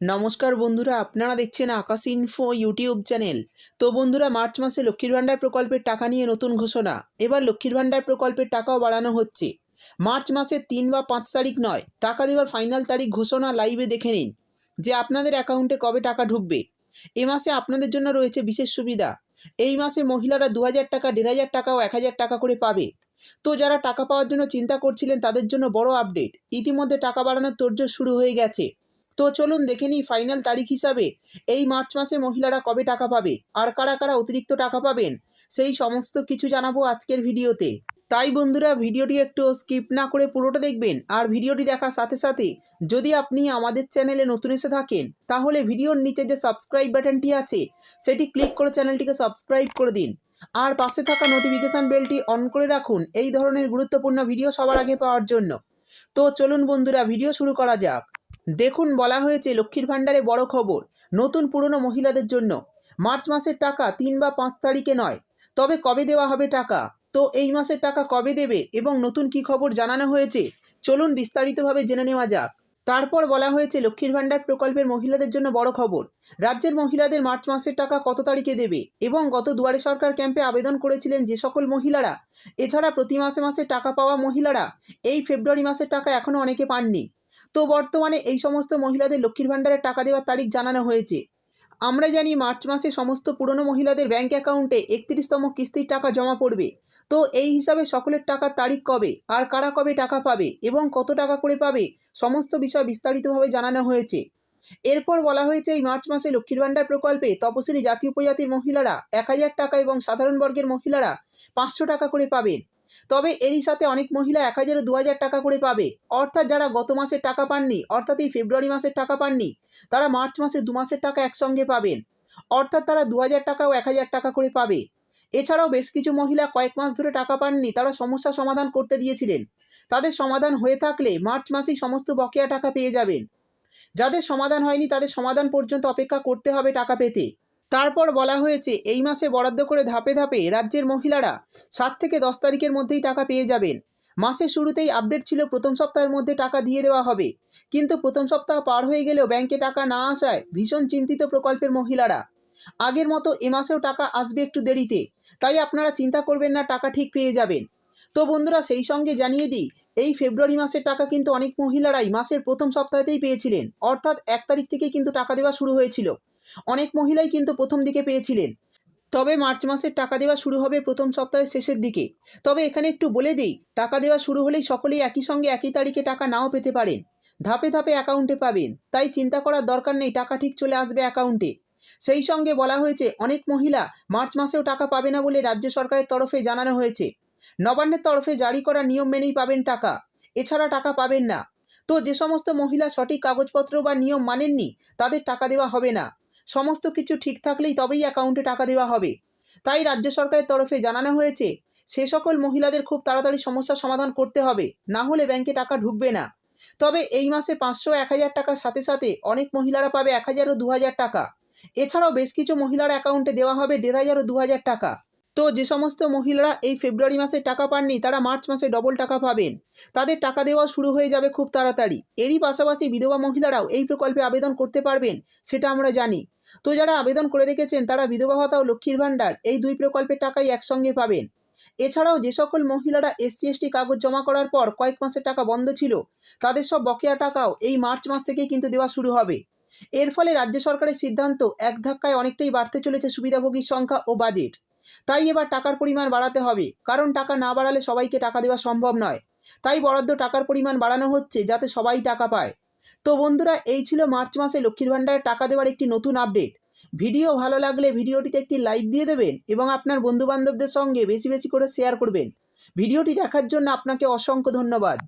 নমস্কার বন্ধুরা, আপনারা দেখছেন আকাশ ইনফো ইউটিউব চ্যানেল তো বন্ধুরা, মার্চ মাসে লক্ষ্মীর ভাণ্ডার প্রকল্পের টাকা নিয়ে নতুন ঘোষণা। এবার লক্ষ্মীর ভাণ্ডার প্রকল্পের টাকাও বাড়ানো হচ্ছে। মার্চ মাসের তিন বা পাঁচ তারিখ নয়, টাকা দেওয়ার ফাইনাল তারিখ ঘোষণা লাইভে দেখে নিন, যে আপনাদের অ্যাকাউন্টে কবে টাকা ঢুকবে। এ মাসে আপনাদের জন্য রয়েছে বিশেষ সুবিধা। এই মাসে মহিলারা দু হাজার টাকা, দেড় হাজার টাকা ও এক হাজার টাকা করে পাবে। তো যারা টাকা পাওয়ার জন্য চিন্তা করছিলেন, তাদের জন্য বড় আপডেট ইতিমধ্যে টাকা বাড়ানোর তোড়জোড় শুরু হয়ে গেছে। তো চলুন দেখে নিই ফাইনাল তারিখ হিসাবে। এই মার্চ মাসে মহিলারা কবে টাকা পাবে? আর কারা কারা অতিরিক্ত টাকা পাবেন? সেই সমস্ত কিছু জানাব আজকের ভিডিওতে। তাই বন্ধুরা, ভিডিওটি একটু স্কিপ না করে পুরোটা দেখবেন আর ভিডিওটি দেখার সাথে সাথে যদি আপনি আমাদের চ্যানেলে নতুন এসে থাকেন, তাহলে ভিডিওর নিচে যে সাবস্ক্রাইব বাটনটি আছে, সেটি ক্লিক করে চ্যানেলটিকে সাবস্ক্রাইব করে দিন। আর পাশে থাকা নোটিফিকেশান বেলটি অন করে রাখুন এই ধরনের গুরুত্বপূর্ণ ভিডিও সবার আগে পাওয়ার জন্য। তো চলুন বন্ধুরা, ভিডিও শুরু করা যাক। দেখুন বলা হয়েছে লক্ষ্মীর ভাণ্ডারে বড় খবর, নতুন পুরনো মহিলাদের জন্য। মার্চ মাসের টাকা তিন বা পাঁচ তারিখে নয়, তবে কবে দেওয়া হবে টাকা? তো এই মাসের টাকা কবে দেবে এবং নতুন কি খবর জানানো হয়েছে? চলুন বিস্তারিতভাবে জেনে নেওয়া যাক। তারপর বলা হয়েছে লক্ষ্মীর ভাণ্ডার প্রকল্পের মহিলাদের জন্য বড় খবর। রাজ্যের মহিলাদের মার্চ মাসের টাকা কত তারিখে দেবে এবং গত দুয়ারে সরকার ক্যাম্পে আবেদন করেছিলেন যে সকল মহিলারা, এছাড়া প্রতি মাসে মাসে টাকা পাওয়া মহিলারা, এই ফেব্রুয়ারি মাসের টাকা এখনও অনেকে পাননি। তো বর্তমানে এই সমস্ত মহিলাদের লক্ষ্মীর ভাণ্ডারের টাকা দেওয়ার তারিখ জানানো হয়েছে। আমরা জানি মার্চ মাসে সমস্ত পুরনো মহিলাদের ব্যাংক অ্যাকাউন্টে একত্রিশতম কিস্তির টাকা জমা পড়বে। তো এই হিসাবে সকলের টাকার তারিখ কবে? আর কারা কবে টাকা পাবে? এবং কত টাকা করে পাবে? সমস্ত বিষয় বিস্তারিতভাবে জানানো হয়েছে। এরপর বলা হয়েছে, এই মার্চ মাসে লক্ষ্মীর ভাণ্ডার প্রকল্পে তপশিলি জাতি উপজাতির মহিলারা এক হাজার টাকা এবং সাধারণ বর্গের মহিলারা পাঁচশো টাকা করে পাবেন। তবে এরই সাথে অনেক মহিলা এক হাজার দু হাজার টাকা করে পাবে। অর্থাৎ যারা গত মাসের টাকা পাননি, অর্থাৎ এই ফেব্রুয়ারি মাসের টাকা পাননি, তারা মার্চ মাসে দু মাসের টাকা একসঙ্গে পাবেন। অর্থাৎ তারা দু হাজার টাকা ও এক হাজার টাকা করে পাবে। এছাড়াও বেশ কিছু মহিলা কয়েক মাস ধরে টাকা পাননি, তারা সমস্যা সমাধান করতে দিয়েছিলেন। তাদের সমাধান হয়ে থাকলে মার্চ মাসেই সমস্ত বকেয়া টাকা পেয়ে যাবেন। যাদের সমাধান হয়নি, তাদের সমাধান পর্যন্ত অপেক্ষা করতে হবে টাকা পেতে। তারপর বলা হয়েছে, এই মাসে বরাদ্দ করে ধাপে ধাপে রাজ্যের মহিলারা সাত থেকে দশ তারিখের মধ্যেই টাকা পেয়ে যাবেন। মাসের শুরুতেই আপডেট ছিল, প্রথম সপ্তাহের মধ্যে টাকা দিয়ে দেওয়া হবে। কিন্তু প্রথম সপ্তাহ পার হয়ে গেলেও ব্যাংকে টাকা না আসায় ভীষণ চিন্তিত প্রকল্পের মহিলারা। আগের মতো এ মাসেও টাকা আসবে একটু দেরিতে, তাই আপনারা চিন্তা করবেন না, টাকা ঠিক পেয়ে যাবেন। তো বন্ধুরা, সেই সঙ্গে জানিয়ে দিই, এই ফেব্রুয়ারি মাসের টাকা কিন্তু অনেক মহিলারাই মাসের প্রথম সপ্তাহতেই পেয়েছিলেন। অর্থাৎ এক তারিখ থেকে কিন্তু টাকা দেওয়া শুরু হয়েছিল। অনেক মহিলাই কিন্তু প্রথম দিকে পেয়েছিলেন। তবে মার্চ মাসের টাকা দেওয়া শুরু হবে প্রথম সপ্তাহের শেষের দিকে। তবে এখানে একটু বলে দিই, টাকা দেওয়া শুরু হলেই সকলেই একই সঙ্গে একই তারিখে টাকা নাও পেতে পারেন। ধাপে ধাপে অ্যাকাউন্টে পাবেন। তাই চিন্তা করার দরকার নেই, টাকা ঠিক চলে আসবে অ্যাকাউন্টে। সেই সঙ্গে বলা হয়েছে, অনেক মহিলা মার্চ মাসেও টাকা পাবে না বলে রাজ্য সরকারের তরফে জানানো হয়েছে। নবান্নের তরফে জারি করা নিয়ম মেনেই পাবেন টাকা। এছাড়া টাকা পাবেন না। তো যে সমস্ত মহিলা সঠিক কাগজপত্র বা নিয়ম মানেননি, তাদের টাকা দেওয়া হবে না। সমস্ত কিছু ঠিক থাকলেই তবেই অ্যাকাউন্টে টাকা দেওয়া হবে। তাই রাজ্য সরকারের তরফে জানানো হয়েছে, সে সকল মহিলাদের খুব তাড়াতাড়ি সমস্যার সমাধান করতে হবে, না হলে ব্যাংকে টাকা ঢুকবে না। তবে এই মাসে পাঁচশো এক হাজার টাকার সাথে সাথে অনেক মহিলারা পাবে এক হাজার ও দু হাজার টাকা। এছাড়াও বেশ কিছু মহিলার অ্যাকাউন্টে দেওয়া হবে দেড় হাজার ও দু হাজার টাকা। তো যে সমস্ত মহিলারা এই ফেব্রুয়ারি মাসে টাকা পাননি, তারা মার্চ মাসে ডবল টাকা পাবেন। তাদের টাকা দেওয়া শুরু হয়ে যাবে খুব তাড়াতাড়ি। এরই পাশাপাশি বিধবা মহিলারাও এই প্রকল্পে আবেদন করতে পারবেন, সেটা আমরা জানি। তো যারা আবেদন করে রেখেছেন, তারা বিধবা ভাতা ও লক্ষ্মীর ভাণ্ডার এই দুই প্রকল্পের টাকাই একসঙ্গে পাবেন। এছাড়াও যে সকল মহিলারা এসসি, এসটি কাগজ জমা করার পর কয়েক মাসের টাকা বন্ধ ছিল, তাদের সব বকেয়া টাকাও এই মার্চ মাস থেকেই কিন্তু দেওয়া শুরু হবে। এর ফলে রাজ্য সরকারের সিদ্ধান্ত এক ধাক্কায় অনেকটাই বাড়তে চলেছে সুবিধাভোগীর সংখ্যা ও বাজেট। তাই এবার টাকার পরিমাণ বাড়াতে হবে। কারণ টাকা না বাড়ালে সবাইকে টাকা দেওয়া সম্ভব নয়। তাই বরাদ্দ টাকার পরিমাণ বাড়ানো হচ্ছে যাতে সবাই টাকা পায়। তো বন্ধুরা, এই ছিল মার্চ মাসে লক্ষ্মীর ভাণ্ডারে টাকা দেওয়ার একটি নতুন আপডেট। ভিডিও ভালো লাগলে ভিডিওটিতে একটি লাইক দিয়ে দেবেন এবং আপনার বন্ধুবান্ধবদের সঙ্গে বেশি বেশি করে শেয়ার করবেন। ভিডিওটি দেখার জন্য আপনাকে অসংখ্য ধন্যবাদ।